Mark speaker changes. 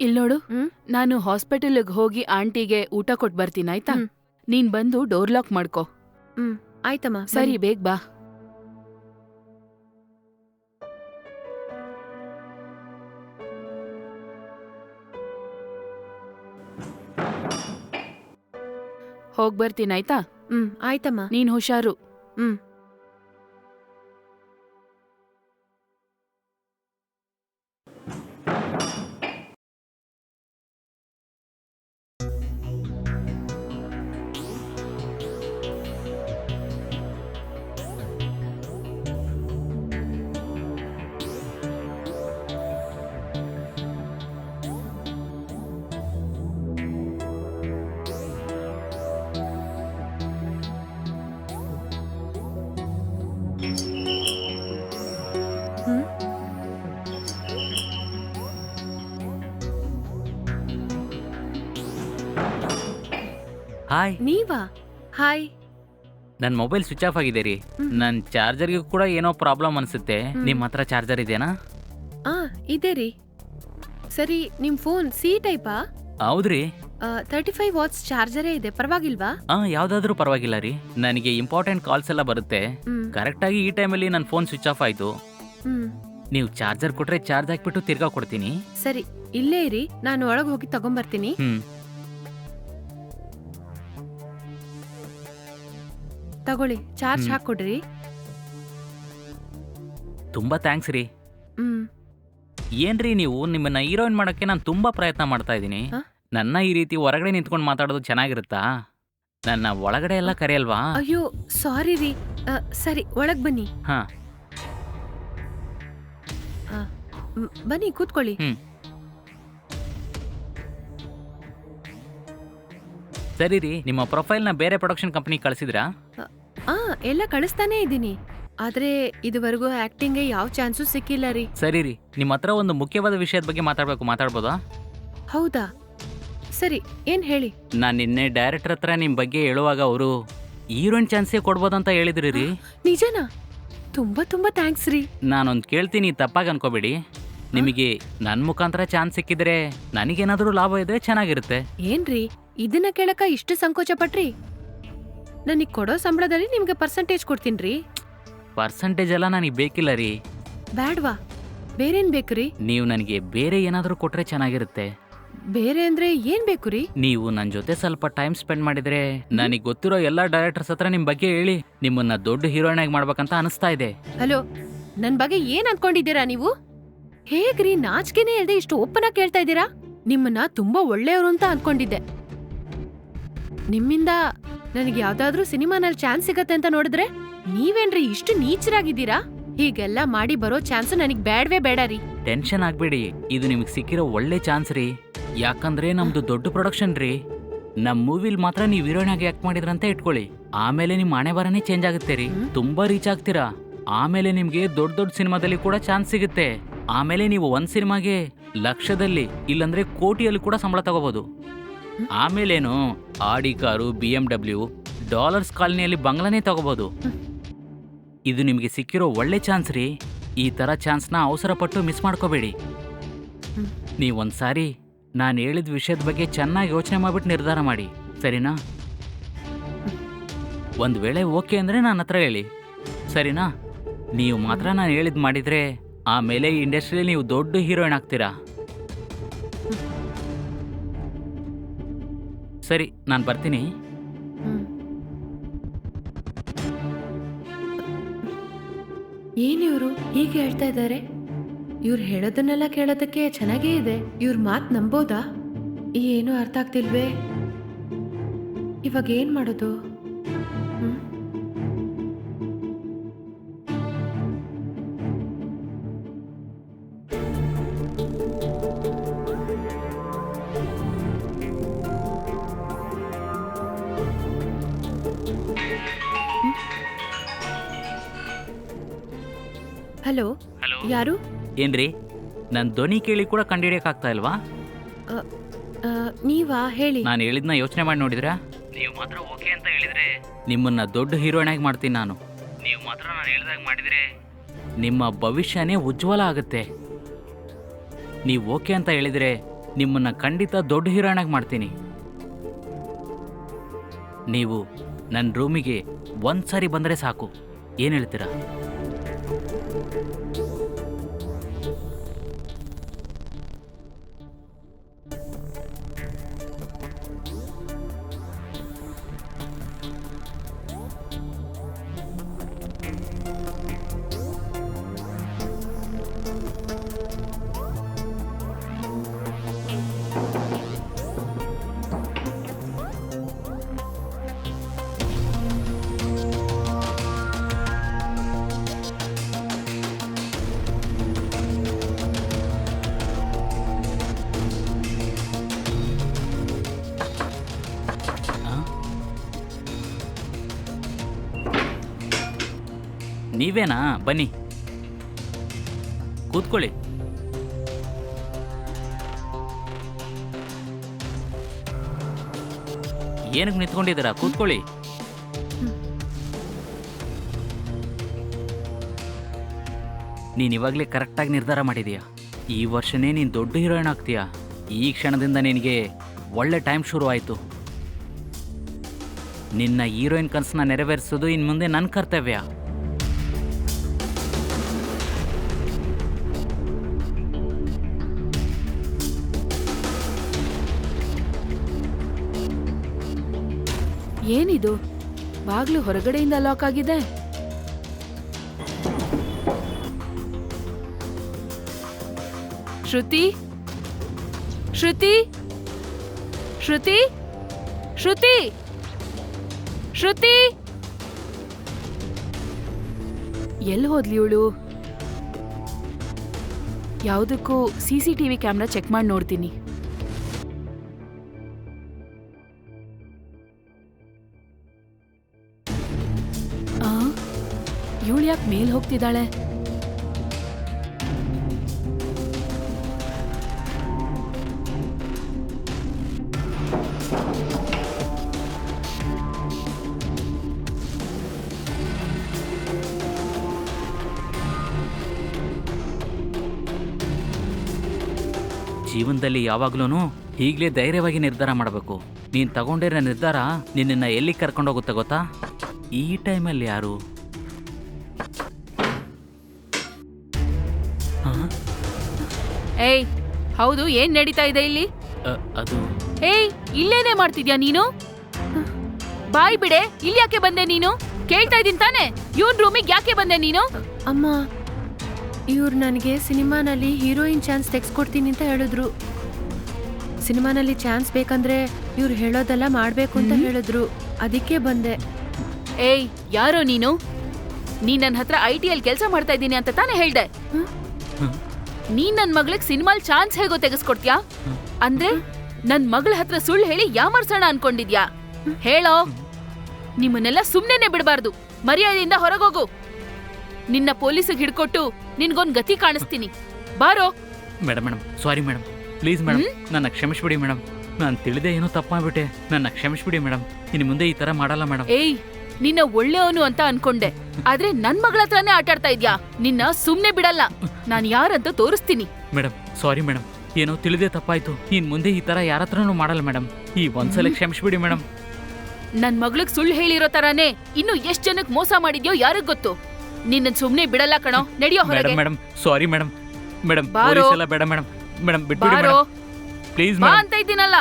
Speaker 1: ಇಲ್ ನೋಡು.
Speaker 2: ಹ್ಮ್?
Speaker 1: ನಾನು ಹಾಸ್ಪಿಟಲ್ಗೆ ಹೋಗಿ ಆಂಟಿಗೆ ಊಟ ಕೊಟ್ ಬರ್ತೀನಿ ಆಯ್ತಾ?
Speaker 2: ಹ್ಮ್.
Speaker 1: ನೀನ್ ಬಂದು ಡೋರ್ ಲಾಕ್ ಮಾಡ್ಕೋ.
Speaker 2: ಹ್ಮ್. ಆಯ್ತಮ್ಮ
Speaker 1: ಸರಿ. ಬೇಗ ಬಾ. ಹೋಗ್ ಬರ್ತೀನಿ ಆಯ್ತಾ?
Speaker 2: ಹ್ಮ್ ಆಯ್ತಮ್ಮ.
Speaker 1: ನೀನ್ ಹುಷಾರು.
Speaker 2: ಹ್ಮ್.
Speaker 3: ಹಾಯ್.
Speaker 2: ನೀವಾ? ಹಾಯ್.
Speaker 3: ನನ್ನ ಮೊಬೈಲ್ ಸ್ವಿಚ್ ಆಫ್ ಆಗಿದೆ ರೀ. ನನ್ನ ಚಾರ್ಜರ್ಗೆ ಕೂಡ ಏನೋ ಪ್ರಾಬ್ಲಮ್ ಅನ್ಸುತ್ತೆ. ನಿಮ್ಮ ಹತ್ರ ಚಾರ್ಜರ್ ಇದೆಯಾ?
Speaker 2: ಆ ಇದೆ ರೀ. ಸರಿ ನಿಮ್ ಫೋನ್ ಸಿ ಟೈಪಾ?
Speaker 3: ಹೌದ್ರಿ.
Speaker 2: ತರ್ಟಿ ಫೈವ್ ವಾಟ್ಸ್ ಚಾರ್ಜರೇ ಇದೆ ಪರವಾಗಿಲ್ವಾ?
Speaker 3: ಆ ಯಾವ್ದಾದ್ರೂ ಪರವಾಗಿಲ್ಲ ರೀ. ನನಗೆ ಇಂಪಾರ್ಟೆಂಟ್ ಕಾಲ್ಸ್ ಎಲ್ಲ ಬರುತ್ತೆ.
Speaker 2: ಹ್ಮ್.
Speaker 3: ಕರೆಕ್ಟಾಗಿ ಈ ಟೈಮಲ್ಲಿ ನನ್ನ ಫೋನ್ ಸ್ವಿಚ್ ಆಫ್ ಆಯ್ತು.
Speaker 2: ಹ್ಮ್.
Speaker 3: ನೀವು ಚಾರ್ಜರ್ ಕೊಟ್ರೆ ಚಾರ್ಜ್ ಹಾಕ್ಬಿಟ್ಟು ತಿರ್ಗಾ ಕೊಡ್ತೀನಿ.
Speaker 2: ಸರಿ ಇಲ್ಲೇ ಇರಿ. ನಾನು ಒಳಗೆ ಹೋಗಿ ತಗೊಂಬರ್ತೀನಿ.
Speaker 3: ಹ್ಮ್.
Speaker 2: ತಗೊಳ್ಳಿ ಚಾರ್ಜ್
Speaker 3: ಹ್ಮ್.
Speaker 2: ಹಾಕೊಡ್ರಿ
Speaker 3: ತುಂಬಾ ಥ್ಯಾಂಕ್ಸ್ ರೀ.
Speaker 2: ಹ್ಮ್.
Speaker 3: ಏನ್ರಿ ನೀವು? ನಿಮ್ಮನ್ನ ಹೀರೋಯಿನ್ ಮಾಡೋಕ್ಕೆ ನಾನು ತುಂಬಾ ಪ್ರಯತ್ನ ಮಾಡ್ತಾ ಇದ್ದೀನಿ? ನನ್ನ ಈ ರೀತಿ ಹೊರಗಡೆ ನಿಂತ್ಕೊಂಡು ಮಾತಾಡೋದು ಚೆನ್ನಾಗಿರುತ್ತಾ? ನನ್ನ ಒಳಗಡೆ ಎಲ್ಲ ಕರೆಯಲ್ವಾ?
Speaker 2: ಅಯ್ಯೋ ಸಾರಿ ರೀ. ಸರಿ ಒಳಗ್ ಬನ್ನಿ.
Speaker 3: ಹಾ.
Speaker 2: ಮ್, ಬನ್ನಿ ಕೂತ್ಕೊಳ್ಳಿ.
Speaker 3: ಹ್ಮ್. ಸರಿ ರೀ ನಿಮ್ಮ ಪ್ರೊಫೈಲ್ನ ಬೇರೆ ಪ್ರೊಡಕ್ಷನ್ ಕಂಪನಿ ಕಳಿಸಿದ್ರಾ?
Speaker 2: ಆ ಎಲ್ಲ ಕಳಿಸ್ತಾನೆ ಇದ್ದೀನಿ. ಆದ್ರೆ ಇದುವರೆಗೂ ಆಕ್ಟಿಂಗ್ಗೆ ಯಾವ ಚಾನ್ಸು ಸಿಕ್ಕಿಲ್ಲ ರೀ.
Speaker 3: ಸರಿ ರೀ ನಿಮ್ಮ ಹತ್ರ ಒಂದು ಮುಖ್ಯವಾದ ವಿಷಯದ ಬಗ್ಗೆ ಮಾತಾಡಬೇಕು ಮಾತಾಡ್ಬೋದಾ?
Speaker 2: ಹೌದಾ? ಸರಿ ಏನ್ ಹೇಳಿ?
Speaker 3: ನಾನು ನಿನ್ನೆ ಡೈರೆಕ್ಟರ್ ಹತ್ರ ನಿಮ್ಮ ಬಗ್ಗೆ ಹೇಳುವಾಗ ಅವರು ಹೀರೋಯಿನ್ ಚಾನ್ಸೇ ಕೊಡ್ಬೋದಂತ ಹೇಳಿದ್ರಿ ರೀ.
Speaker 2: ನಿಜನಾ? ತುಂಬಾ ತುಂಬಾ ಥ್ಯಾಂಕ್ಸ್ ರೀ.
Speaker 3: ನಾನೊಂದು ಕೇಳ್ತೀನಿ ತಪ್ಪಾಗಿ ಅನ್ಕೋಬೇಡಿ. ನಿಮಗೆ ನನ್ನ ಮುಖಾಂತರ ಚಾನ್ಸ್ ಸಿಕ್ಕಿದ್ರೆ ನನಗೇನಾದರೂ ಲಾಭ ಇದ್ರೆ ಚೆನ್ನಾಗಿರುತ್ತೆ.
Speaker 2: ಏನ್ರಿ? ಇದನ್ನ ಕೇಳಕ ಇಷ್ಟು ಸಂಕೋಚ ಪಟ್ರಿ? ನನಗೆ ಕೊಡೋ ಸಂಬಳದಲ್ಲಿ ನಿಮ್ಗೆ ಪರ್ಸೆಂಟೇಜ್ ಕೊಡ್ತೀನ್ರಿ.
Speaker 3: ಪರ್ಸೆಂಟೇಜ್ ಎಲ್ಲ ನನಗೆ ಬೇಕಿಲ್ಲ ರೀ.
Speaker 2: ಬ್ಯಾಡ್ವಾ? ಬೇರೇನ್ ರೀ
Speaker 3: ನೀವು ನನಗೆ ಬೇರೆ ಏನಾದರೂ ಕೊಟ್ರೆ ಚೆನ್ನಾಗಿರುತ್ತೆ.
Speaker 2: ಬೇರೆ ಅಂದ್ರೆ ಏನ್ ಬೇಕು ರೀ
Speaker 3: ನೀವು ನನ್ನ ಜೊತೆ ಸ್ವಲ್ಪ ಟೈಮ್ ಸ್ಪೆಂಡ್ ಮಾಡಿದ್ರೆ ನನಗೆ ಗೊತ್ತಿರೋ ಎಲ್ಲ ಡೈರೆಕ್ಟರ್ಸ್ ಹತ್ರ ನಿಮ್ಮ ಬಗ್ಗೆ ಹೇಳಿ ನಿಮ್ಮನ್ನ ದೊಡ್ಡ ಹೀರೋಯಿನ್ ಆಗಿ ಮಾಡ್ಬೇಕಂತ ಅನಿಸ್ತಾ ಇದೆ.
Speaker 2: ಹಲೋ ನನ್ ಬಗ್ಗೆ ಏನ್ ಅನ್ಕೊಂಡಿದ್ದೀರಾ ನೀವು? ಹೇಗ್ರಿ ನಾಚಿಕೆನೇ ಇಲ್ದೆ ಇಷ್ಟು ಓಪನ್ ಆಗಿ ಕೇಳ್ತಾ ಇದ್ದೀರಾ? ನಿಮ್ಮನ್ನ ತುಂಬಾ ಒಳ್ಳೆಯವರು ಅಂತ ಅನ್ಕೊಂಡಿದ್ದೆ. ನಿಮ್ಮಿಂದ ನನಗೆ ಯಾವ್ದಾದ್ರೂ ಸಿನಿಮಾನಲ್ಲಿ ಚಾನ್ಸ್ ಸಿಗತ್ತೆ ಅಂತ ನೋಡಿದ್ರೆ ನೀವೇನ್ರಿ ಇಷ್ಟು ನೀಚರಾಗಿದ್ದೀರಾ? ಹೀಗೆಲ್ಲ ಮಾಡಿ ಬರೋ ಚಾನ್ಸ್ ನನಗೆ ಬೇಡವೇ ಬೇಡ ರೀ.
Speaker 3: ಟೆನ್ಷನ್ ಆಗ್ಬೇಡಿ. ಇದು ನಿಮಗೆ ಸಿಕ್ಕಿರೋ ಒಳ್ಳೆ ಚಾನ್ಸ್ ರೀ. ಯಾಕಂದ್ರೆ ನಮ್ದು ದೊಡ್ಡ ಪ್ರೊಡಕ್ಷನ್ ರೀ. ನಮ್ಮ ಮೂವಿಲ್ ಮಾತ್ರ ನೀವು ಹೀರೋಯಿನ್ ಆಗಿ ಆಕ್ಟ್ ಮಾಡಿದ್ರಂತ ಇಟ್ಕೊಳ್ಳಿ. ಆಮೇಲೆ ನಿಮ್ಮ ಹಣೆ ಬರನೇ ಚೇಂಜ್ ಆಗುತ್ತೆ ರೀ. ತುಂಬಾ ರೀಚ್ ಆಗ್ತೀರಾ. ಆಮೇಲೆ ನಿಮ್ಗೆ ದೊಡ್ಡ ದೊಡ್ಡ ಸಿನಿಮಾದಲ್ಲಿ ಕೂಡ ಚಾನ್ಸ್ ಸಿಗುತ್ತೆ. ಆಮೇಲೆ ನೀವು ಒಂದು ಸಿನಿಮಾಗೆ ಲಕ್ಷದಲ್ಲಿ ಇಲ್ಲಂದ್ರೆ ಕೋಟಿಯಲ್ಲಿ ಕೂಡ ಸಂಬಳ
Speaker 2: ತಗೋಬೋದು.
Speaker 3: ಆಮೇಲೇನು Audi car B M W dollars ಕಾಲನಿಯಲ್ಲಿ ಬಂಗ್ಲಾನೇ
Speaker 2: ತಗೋಬೋದು.
Speaker 3: ಇದು ನಿಮಗೆ ಸಿಕ್ಕಿರೋ ಒಳ್ಳೆ ಚಾನ್ಸ್ ರೀ. ಈ ಥರ ಚಾನ್ಸ್ನ ಅವಸರಪಟ್ಟು ಮಿಸ್ ಮಾಡ್ಕೋಬೇಡಿ.
Speaker 2: ನೀವೊಂದು
Speaker 3: ಸಾರಿ ನಾನು ಹೇಳಿದ ವಿಷಯದ ಬಗ್ಗೆ ಚೆನ್ನಾಗಿ ಯೋಚನೆ ಮಾಡಿಬಿಟ್ಟು ನಿರ್ಧಾರ ಮಾಡಿ. ಸರಿನಾ? ಒಂದು ವೇಳೆ ಓಕೆ ಅಂದರೆ ನನ್ನ ಹತ್ರ ಹೇಳಿ. ಸರಿನಾ? ನೀವು ಮಾತ್ರ ನಾನು ಹೇಳಿದ್ ಮಾಡಿದ್ರೆ ಆಮೇಲೆ ಈ ಇಂಡಸ್ಟ್ರಿಯಲ್ಲಿ ನೀವು ದೊಡ್ಡ ಹೀರೋಯಿನ್ ಆಗ್ತೀರಾ? ಸರಿ, ನಾನು ಬರ್ತೀನಿ.
Speaker 2: ಹ್ಮ್. ಇವರು? ಹೀಗೆ ಹೇಳ್ತಾ ಇದ್ದಾರೆ? ಇವ್ರು ಹೇಳೋದನ್ನೆಲ್ಲ ಕೇಳೋದಕ್ಕೆ ಚೆನ್ನಾಗೇ ಇದೆ. ಇವ್ರ ಮಾತ್ ನಂಬೋದಾ? ಏನು ಅರ್ಥ ಆಗ್ತಿಲ್ವೇ? ಇವಾಗ ಏನ್ ಮಾಡೋದು? Hello
Speaker 3: hello.
Speaker 2: ಯಾರು?
Speaker 3: ಏನ್ರಿ? ನನ್ ಧ್ವನಿ ಕೇಳಿ ಕೂಡ ಕಂಡಿಡಿಯಕಾಗ್ತಾ ಇಲ್ವಾ?
Speaker 2: ಆ, ನೀವಾ? ಹೇಳಿ.
Speaker 3: ನಾನು ಹೇಳಿದ್ನ ಯೋಚನೆ ಮಾಡಿ ನೋಡಿದ್ರಾ? ನೀವು ಮಾತ್ರ ಓಕೆ ಅಂತ ಹೇಳಿದ್ರೆ? ನಿಮ್ಮನ್ನ ದೊಡ್ಡ ಹೀರೋಯಿನ್ ಆಗಿ ಮಾಡ್ತೀನಿ ನಾನು. ನೀವು ಮಾತ್ರ ನಾನು ಹೇಳಿದಾಗ ಮಾಡಿದ್ರೆ? ನಿಮ್ಮ ಭವಿಷ್ಯನೇ ಉಜ್ವಲ ಆಗುತ್ತೆ. ನೀವು ಓಕೆ ಅಂತ ಹೇಳಿದ್ರೆ ನಿಮ್ಮನ್ನ ಖಂಡಿತ ದೊಡ್ಡ ಹೀರೋಯಿನ್ ಆಗಿ ಮಾಡ್ತೀನಿ. ನೀವು ನನ್ನ ರೂಮಿಗೆ ಒಂದ್ಸಾರಿ ಬಂದರೆ ಸಾಕು. ಏನು ಹೇಳ್ತೀರಾ? Thank you. ನೀವೇನಾ ಬನ್ನಿ. ಕೂತ್ಕೊಳ್ಳಿ. ಏನಕ್ಕೆ ನಿಂತ್ಕೊಂಡಿದ್ದೀರಾ? ಕೂತ್ಕೊಳ್ಳಿ. ನೀನು ಇವಾಗಲೇ ಕರೆಕ್ಟಾಗಿ ನಿರ್ಧಾರ ಮಾಡಿದೀಯಾ ಈ ವರ್ಷನೇ ನೀನು ದೊಡ್ಡ ಹೀರೋಯಿನ್ ಆಗ್ತೀಯಾ? ಈ ಕ್ಷಣದಿಂದ ನಿನಗೆ ಒಳ್ಳೆ ಟೈಮ್ ಶುರು ಆಯಿತು ನಿನ್ನ ಹೀರೋಯಿನ್ ಕನಸನ್ನ ನೆರವೇರಿಸೋದು ಇನ್ನು ಮುಂದೆ ನನ್ನ ಕರ್ತವ್ಯ.
Speaker 1: ಏನಿದು? ಬಾಗ್ಲು ಹೊರಗಡೆಯಿಂದ ಲಾಕ್ ಆಗಿದೆ. ಶ್ರುತಿ? ಶ್ರುತಿ? ಶ್ರುತಿ? ಶ್ರುತಿ? ಶ್ರುತಿ? ಎಲ್ಲಿ ಹೋದ್ಲಿ ಇವಳು? ಯಾವುದಕ್ಕೂ C C T camera check ಮಾಡಿ ನೋಡ್ತೀನಿ. ಇವಳು ಮೇಲ್ ಹೋಗ್ತಿದ್ದಾಳೆ?
Speaker 3: ಜೀವನದಲ್ಲಿ ಯಾವಾಗ್ಲೂ ಈಗಲೇ ಧೈರ್ಯವಾಗಿ ನಿರ್ಧಾರ ಮಾಡಬೇಕು. ನೀನು ತಗೊಂಡಿರೋ ನಿರ್ಧಾರ ನಿನ್ನನ್ನು ಎಲ್ಲಿ ಕರ್ಕೊಂಡೋಗುತ್ತೆ ಗೊತ್ತಾ? ಈ ಟೈಮಲ್ಲಿ ಯಾರು?
Speaker 1: ಏಯ್ ಹೌದು ಏನ್ ನಡೀತಾ ಇದೆ ಇಲ್ಲಿ?
Speaker 3: ಅ, ಅದು
Speaker 1: ಏಯ್ ಇಲ್ಲೇನೇ ಮಾಡ್ತಿದ್ಯಾ ನೀನು? ಬಾಯ್ ಬಿಡೆ ಇಲ್ಲಿ ಯಾಕೆ ಬಂದೆ ನೀನು? ಕೇಳ್ತಾ ಇದೀನಿ ತಾನೆ? ಇವನ್ ರೂಮಿಗೆ ಯಾಕೆ ಬಂದೆ ನೀನು?
Speaker 2: ಅಮ್ಮ ಇವ್ರು ನನಗೆ ಸಿನಿಮಾನಲ್ಲಿ ಹೀರೋಯಿನ್ ಚಾನ್ಸ್ ತೆಗ್ಸ್ಕೊಡ್ತೀನಿ ಅಂತ ಹೇಳಿದ್ರು. ಸಿನಿಮಾನಲ್ಲಿ ಚಾನ್ಸ್ ಬೇಕಂದ್ರೆ ಇವ್ರು ಹೇಳೋದೆಲ್ಲ ಮಾಡ್ಬೇಕು ಅಂತ ಹೇಳಿದ್ರು. ಅದಕ್ಕೆ ಬಂದೆ.
Speaker 1: ಏಯ್ ಯಾರೋ ನೀನು? ನೀನ್ ನನ್ನ ಹತ್ರ ಐ ಟಿ ಅಲ್ಲಿ ಕೆಲಸ ಮಾಡ್ತಾ ಇದ್ದೀನಿ ಅಂತ ತಾನೇ ಹೇಳ್ದೆ. ನೀನ್ ನನ್ ಮಗಳಿಗೆ ಸಿನಿಮಾಲ್ ಚಾನ್ಸ್ ಹೇಗೋ ತೆಗೆಸ್ಕೊಡ್ತ್ಯಾ? ಅಂದ್ರೆ ನನ್ ಮಗಳ ಹತ್ರ ಸುಳ್ಳು ಹೇಳಿ ಯಾಮರ್ಸೋಣ ಅನ್ಕೊಂಡಿದ್ಯಾ? ಹೇಳೋ? ನಿಮ್ಮನ್ನೆಲ್ಲ ಸುಮ್ನೆನೆ ಬಿಡಬಾರ್ದು. ಮರ್ಯಾದೆಯಿಂದ ಹೊರಗೋಗು. ನಿನ್ನ ಪೊಲೀಸಿಗೆ ಹಿಡ್ಕೊಟ್ಟು ನಿನ್ಗೊಂದ್ ಗತಿ ಕಾಣಿಸ್ತೀನಿ. ಬಾರೋ.
Speaker 3: Madam madam sorry madam please madam ನನ್ನ ಕ್ಷಮಿಸ್ಬಿಡಿ ಮೇಡಮ್ ನಾನು ತಿಳಿದೇ ಏನೋ ತಪ್ಪಾಗ್ಬಿಟ್ಟೆ. ನನ್ನ ಕ್ಷಮಿಸ್ಬಿಡಿ ಮೇಡಮ್ ಇನ್ನು ಮುಂದೆ ಈ ಥರ ಮಾಡಲ್ಲ ಮೇಡಮ್
Speaker 1: ಏಯ್ ನಿನ್ನ ಒಳ್ಳೆಯವನು ಅಂತ ಅನ್ಕೊಂಡೆ. ಆದ್ರೆ ನನ್ ಮಗಳ ಹತ್ರನೇ ಆಟಾಡ್ತಾ ಇದ್ಯಾ? ನಿನ್ನ ಸುಮ್ನೆ ಬಿಡಲ್ಲ. ನಾನ್ ಯಾರಂತ ತೋರಿಸ್ತೀನಿ.
Speaker 3: ಮೇಡಮ್ ಸಾರಿ ಮೇಡಮ್ ಏನೋ ತಿಳಿದೇ ತಪ್ಪಾಯ್ತು. ಇನ್ ಮುಂದೆ ಈ ತರ ಯಾರ ಹತ್ರನೂ ಮಾಡಲ್ಲ ಮೇಡಮ್ ಈ ಒಂದ್ಸಲ ಕ್ಷಮಿಸ್ಬಿಡಿ ಮೇಡಮ್
Speaker 1: ನನ್ ಮಗ್ಳಿಗ್ ಸುಳ್ಳು ಹೇಳಿರೋ ತರಾನೇ ಇನ್ನು ಎಷ್ಟ್ ಜನಕ್ ಮೋಸ ಮಾಡಿದ್ಯೋ ಯಾರಿಗ್ ಗೊತ್ತು? ನಿನ್ನ ಸುಮ್ನೆ ಬಿಡಲ್ಲ ಕಣೋ. ನಡಿಯೋ ಹೊರಗೆ.
Speaker 3: Madam madam sorry madam madam
Speaker 1: ಬಾರೋ.
Speaker 3: ಪೊಲೀಸ್ ಎಲ್ಲ ಬೇಡ ಮೇಡಮ್ ಮೇಡಮ್ ಬಿಟ್ಬಿಡಿ
Speaker 1: ಬಾರೋ.
Speaker 3: ಮೇಡಮ್ ಪ್ಲೀಸ್
Speaker 1: ಬಾ
Speaker 3: ಮೇಡಮ್
Speaker 1: ಅಂತ ಇದ್ದೀನಲ್ಲ.